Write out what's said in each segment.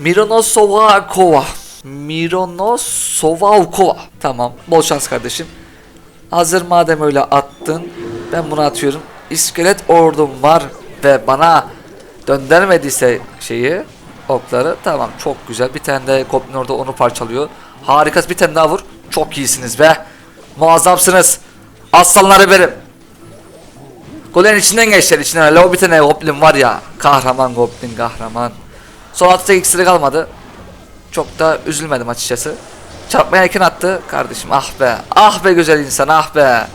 Mironosovakova. Mironosovakova. Tamam. Bol şans kardeşim. Hazır madem öyle attın. Ben bunu atıyorum. İskelet ordum var ve bana döndürmediyse şeyi okları tamam çok güzel. Bir tane de Goblin orada onu parçalıyor. Harika bir tane daha vur. Çok iyisiniz be. Muazzamsınız. Aslanları benim. Golün içinden geçtiler içinden. Hele o bir Goblin var ya. Kahraman Goblin kahraman. Son atacak iksiri kalmadı. Çok da üzülmedim açıkçası. Çarpmaya erken attı. Kardeşim ah be. Ah be güzel insan ah be.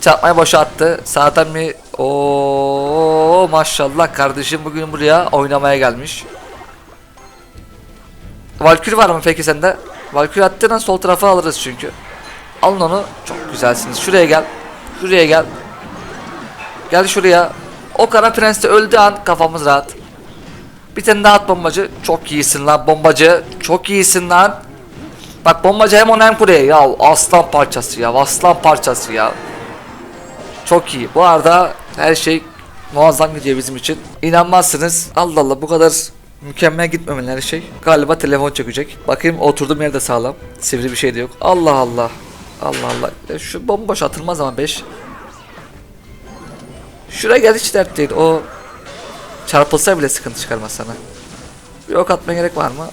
Çarpmayı boşa attı. Sağdan bir o maşallah kardeşim bugün buraya oynamaya gelmiş. Valkür var mı peki sende? Valkür attığından sol tarafa alırız çünkü. Alın onu. Çok güzelsiniz. Şuraya gel. Şuraya gel. Gel şuraya. O kara prens de öldüğü an kafamız rahat. Bir tane daha at bombacı. Çok iyisin lan bombacı. Çok iyisin lan. Bak bombacı hem onu hem buraya. Ya aslan parçası ya. Aslan parçası ya. Çok iyi. Bu arada her şey muazzam gidiyor bizim için. İnanmazsınız. Allah Allah bu kadar mükemmel gitmemeli her şey. Galiba telefon çökecek. Bakayım oturduğum yerde sağlam. Sivri bir şey de yok. Allah Allah. Allah Allah. E, şu bomboş atılmaz ama 5. Şuraya gel hiç dert değil. O çarpılsa bile sıkıntı çıkarmaz sana. Bir ok atmaya gerek var mı?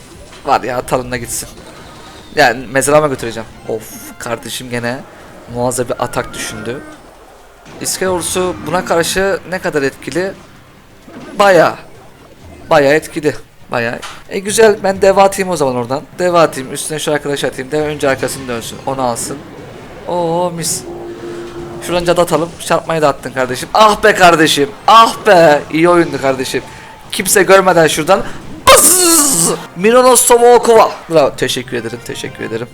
Var ya atalım da gitsin. Yani mezarama götüreceğim. Of kardeşim gene muazzam bir atak düşündü. İskel ordusu buna karşı ne kadar etkili? Baya. Baya etkili. Baya. E güzel ben deva atayım o zaman oradan. Deva atayım üstüne şu arkadaş atayım. Deva önce arkasını dönsün. Onu alsın. Oo mis. Şuradan cadı atalım. Çarpmayı da attın kardeşim. Ah be kardeşim. Ah be. İyi oyundu kardeşim. Kimse görmeden şuradan. Bas! Mironos Somokova. Bravo. Teşekkür ederim. Teşekkür ederim.